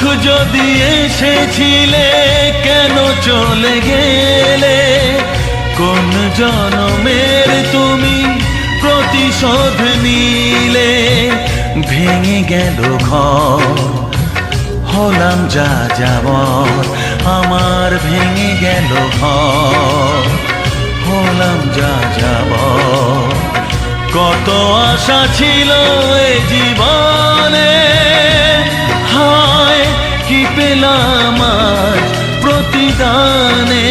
সুখ যদি এসেছিলে, কেন চলে গেলে? কোন জনমের তুমি প্রতিশোধ নিলে? ভেঙে গেল ঘর, হলাম যা যাবর আমার ভেঙে গেল ঘর, হলাম যা যাবর কত আশা ছিল এ জীবনে পেলাম প্রতিদানে।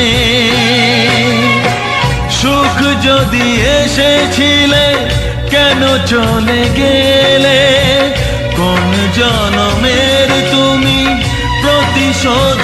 সুখ যদি এসেছিলে কেন চলে গেলে? কোন জনমের তুমি প্রতিশোধ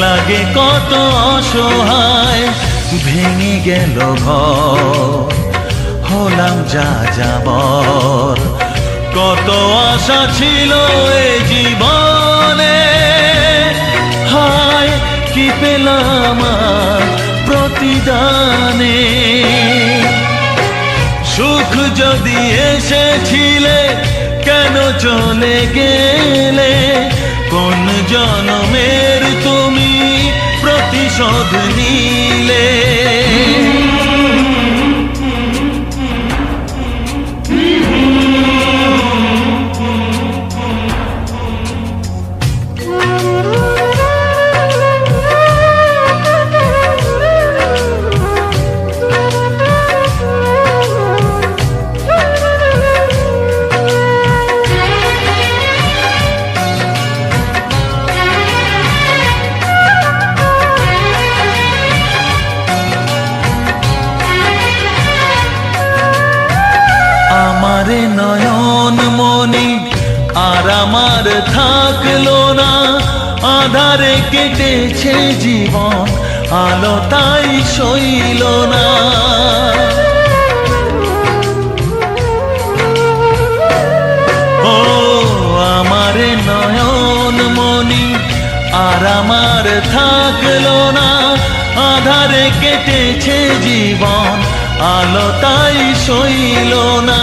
লাগে কত অসহায়, ভেঙে গেল ঘর। হলাম যা যাবর কত আশা ছিল এ জীবনে। হায়, কি পেলাম প্রতিদানে। সুখ যদি এসেছিলে, কেন চলে গেলে? আমার থাকল না। আধারে কেটেছে জীবন, আলো তাই সইল না। ও আমারে নয়ন মনি আর আমার থাকল না। আধারে কেটেছে জীবন, আলো তাই সইল না।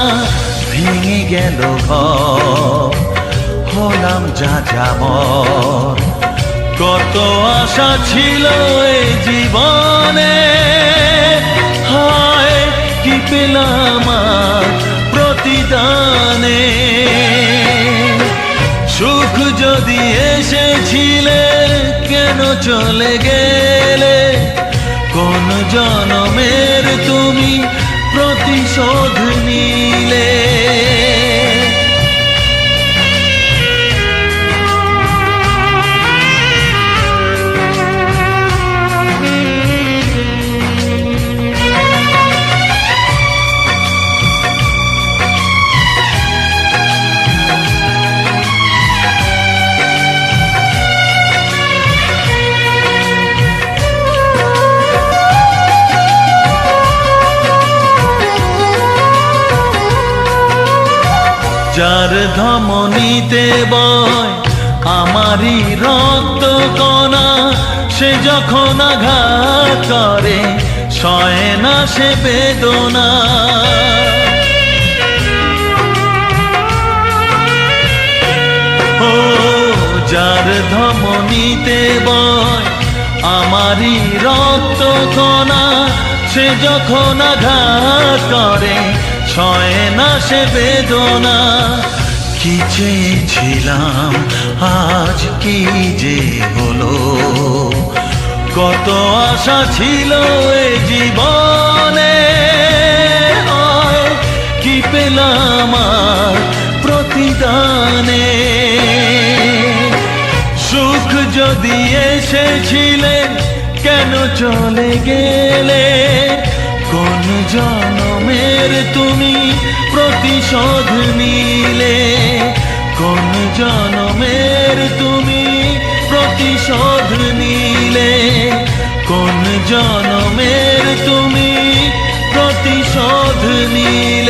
ভেঙে গেল ঘর। হলাম যা যাবর কত আশা ছিল এই জীবনে। হায়, কি পেলাম প্রতিদানে। সুখ যদি এসেছিলে, কেন চলে গেলে? কোন জনমের তুমি প্রতিশোধ নিলে? যার ধমনীতে বয় আমারই রক্ত কণা, সে যখন আঘাত করে, সয় না সে বেদনা। ও যার ধমনীতে বয় আমারই রক্ত কণা, সে যখন আঘাত করে ছয় না সে বেদনা, কি চেয়েছিলাম, আজ কি যে হলো? কত আশা ছিল এ জীবনে কি পেলাম আর প্রতিদানে? সুখ যদি এসেছিলে, কেন চলে গেলে? কোন জনমের তুমি প্রতিশোধ নিলে? কোন জনমের তুমি প্রতিশোধ নিলে? কোন জনমের তুমি প্রতিশোধ নিলে?